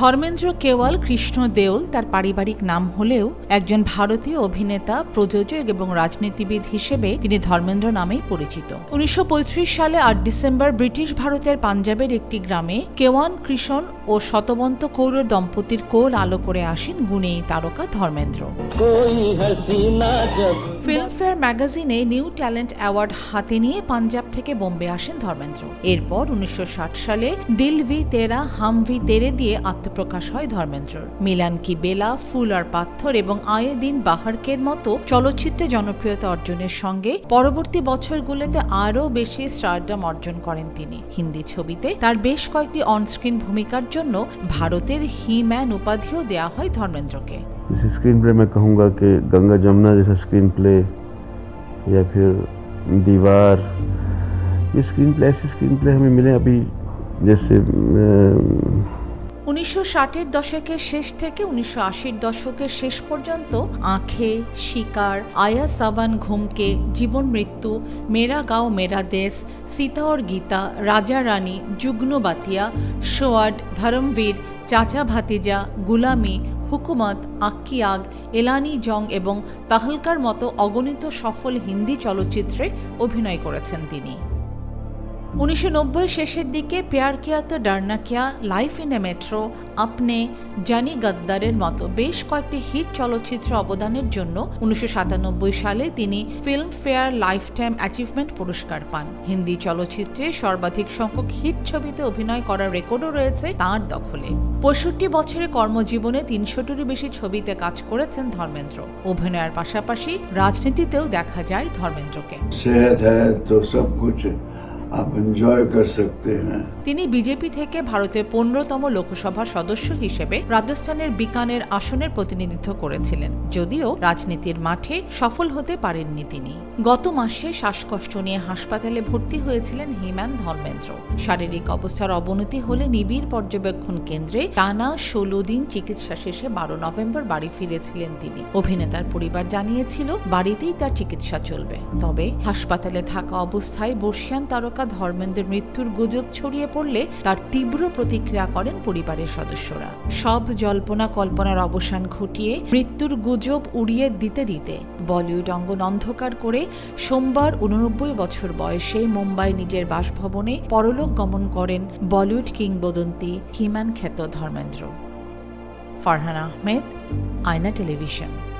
ধর্মেন্দ্র কেওয়াল কৃষ্ণ দেওল তার পারিবারিক নাম হলেও একজন ভারতীয় অভিনেতা প্রযোজক এবং রাজনীতিবিদ হিসেবে তিনি ধর্মেন্দ্র নামেই পরিচিত। উনিশশো পঁয়ত্রিশ সালে আট ডিসেম্বর ব্রিটিশ ভারতের পাঞ্জাবের একটি গ্রামে কেওয়ান কৃষণ ও শতবন্ত কৌর দম্পতির কোল আলো করে আসেন গুণেই তারকা ধর্মেন্দ্র। ফিল্মফেয়ার ম্যাগাজিনে নিউ ট্যালেন্ট অ্যাওয়ার্ড হাতে নিয়ে পাঞ্জাব থেকে বোম্বে আসেন ধর্মেন্দ্র। এরপর উনিশশো ষাট সালে দিল ভি তেরা হাম ভি তেরে দিয়ে আত্ম আত্মপ্রকাশ হয় ধর্মেন্দ্রর মিলান কি বেলা ফুল আর পাথর এবং আয়ে দিন বাহারকের মতো চলচ্চিত্রে জনপ্রিয়তা অর্জনের সঙ্গে পরবর্তী বছরগুলোতে আরও বেশি স্টারডম অর্জন করেন তিনি হিন্দি ছবিতে তার বেশ কয়েকটি অনস্ক্রিন ভূমিকার জন্য ভারতের হি ম্যান উপাধিও দেয়া হয় ধর্মেন্দ্রকে जैसे स्क्रीन प्ले मैं कहूँगा कि गंगा जमुना जैसा स्क्रीन प्ले या फिर दीवार ये स्क्रीन प्ले ऐसे स्क्रीन प्ले हमें मिले अभी जैसे अम, উনিশশো ষাটের দশকের শেষ থেকে উনিশশো আশির দশকের শেষ পর্যন্ত আঁখে, শিকার, আয়া সাবান ঘুমকে, জীবন মৃত্যু, মেরা গাঁও, মেরা দেশ, সীতাওর গীতা, রাজা রানী, যুগ্ন বাতিয়া সোয়াড ধরমবীর, চাচা ভাতিজা, গুলামি, হুকুমত, আক্কি আগ, এলানি জং এবং তাহলকার মতো অগণিত সফল হিন্দি চলচ্চিত্রে অভিনয় করেছেন তিনি। উনিশশো নব্বই শেষের দিকে প্যার কিয়া তো ডারনা কিয়া লাইফ ইন এ মেট্রো, আপনে জানি গদ্দারের মতো বেশ কয়েকটি হিট চলচ্চিত্রে অবদানের জন্য উনিশশো সাতানব্বই সালে তিনি Filmfare lifetime achievement পুরস্কার পান। হিন্দি চলচ্চিত্রে সর্বাধিক সংখ্যক হিট ছবিতে অভিনয় করার রেকর্ডও রয়েছে তাঁর দখলে। পঁয়ষট্টি বছরের কর্মজীবনে তিনশোটিরও বেশি ছবিতে কাজ করেছেন ধর্মেন্দ্র। অভিনয়ের পাশাপাশি রাজনীতিতেও দেখা যায় ধর্মেন্দ্রকে। এনজয় কর সকতে তিনি বিজেপি থেকে ভারতের পনেরোতম লোকসভা সদস্য হিসেবে রাজস্থানের বিকানের আসনের প্রতিনিধিত্ব করেছিলেন, যদিও রাজনীতির মাঠে সফল হতে পারেননি তিনি। গত মাসে শ্বাসকষ্ট নিয়ে হাসপাতালে ভর্তি হয়েছিলেন হিমান ধর্মেন্দ্র। শারীরিক অবস্থার অবনতি হলে নিবিড় পর্যবেক্ষণ কেন্দ্রে টানা ষোলো দিন চিকিৎসা শেষে বারো নভেম্বর বাড়ি ফিরেছিলেন তিনি। অভিনেতার পরিবার জানিয়েছিল, বাড়িতেই তার চিকিৎসা চলবে। তবে হাসপাতালে থাকা অবস্থায় বর্ষিয়ান তারকা ধর্মেন্দ্রের মৃত্যুর গুজব ছড়িয়ে পড়লে তার তীব্র প্রতিক্রিয়া করেন পরিবারের সদস্যরা। সব জল্পনা কল্পনার অবসান ঘটিয়ে মৃত্যুর গুজব উড়িয়ে দিতে দিতে বলিউড অঙ্গন অন্ধকার করে সোমবার উননব্বই বছর বয়সে মুম্বাই নিজের বাসভবনে পরলোক গমন করেন বলিউড কিংবদন্তি হিমান খ্যাত ধর্মেন্দ্র। ফারহান আহমেদ, আয়না টেলিভিশন।